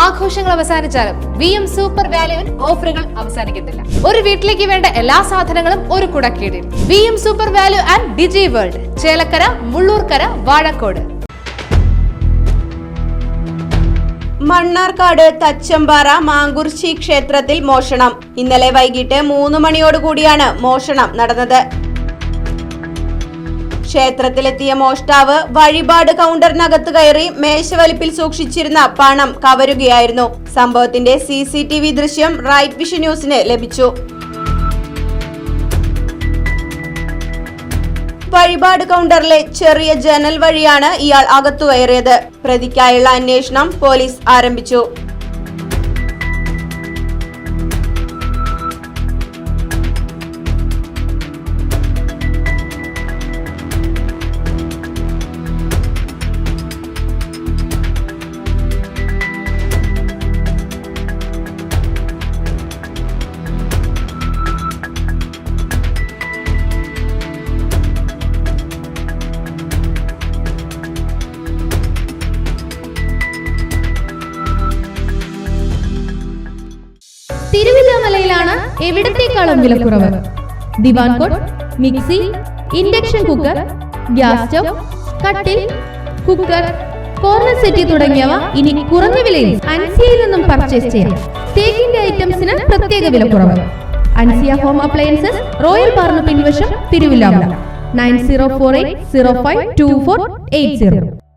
ആഘോഷങ്ങൾ അവസാനിച്ചാലും V M super വാല്യുവിൽ ഓഫറുകൾ അവസാനിക്കുന്നില്ല ഒരു വീട്ടിലേക്ക് വേണ്ട എല്ലാ സാധനങ്ങളും ഒരു കുടക്കീടിൽ. V M super value and Digi World Chelakkara Mullurkara Vazhakkode. Mannarkkad Thachampara Mankurchi ക്ഷേത്രത്തിൽ മോഷണം. ഇന്നലെ വൈകിട്ട് മൂന്ന് മണിയോടുകൂടിയാണ് മോഷണം നടന്നത്. ക്ഷേത്രത്തിലെത്തിയ മോഷ്ടാവ് വഴിപാട് കൗണ്ടറിനകത്ത് കയറി മേശവലിപ്പിൽ സൂക്ഷിച്ചിരുന്ന പണം കവരുകയായിരുന്നു. സംഭവത്തിന്റെ സി സി ടി വി ദൃശ്യം റൈറ്റ് വിഷൻ ന്യൂസിന് ലഭിച്ചു. വഴിപാട് കൗണ്ടറിലെ ചെറിയ ജനൽ വഴിയാണ് ഇയാൾ അകത്തു കയറിയത് പ്രതിക്കായുള്ള അന്വേഷണം പോലീസ് ആരംഭിച്ചു. തിരുവില്ലാമലയിലാണ് എവിടത്തേക്കാളും വിലക്കുറവ്? Divan cot mixie induction cooker gas stove കട്ടിൽ കുക്കർ കോർണർ സെറ്റി തുടങ്ങിയവ ഇനി കുറഞ്ഞ വിലയിൽ അൻസിയയിൽ നിന്നും പർച്ചേസ് ചെയ്യാം. തേക്കിന്റെ ഐറ്റംസിന് പ്രത്യേക വിലക്കുറവ്. അൻസിയ ഹോം അപ്ലയൻസസ് റോയൽ പാർന്ന് പിൻവശം Thiruvilwamala. Nine zero four eight zero five two four eight zero.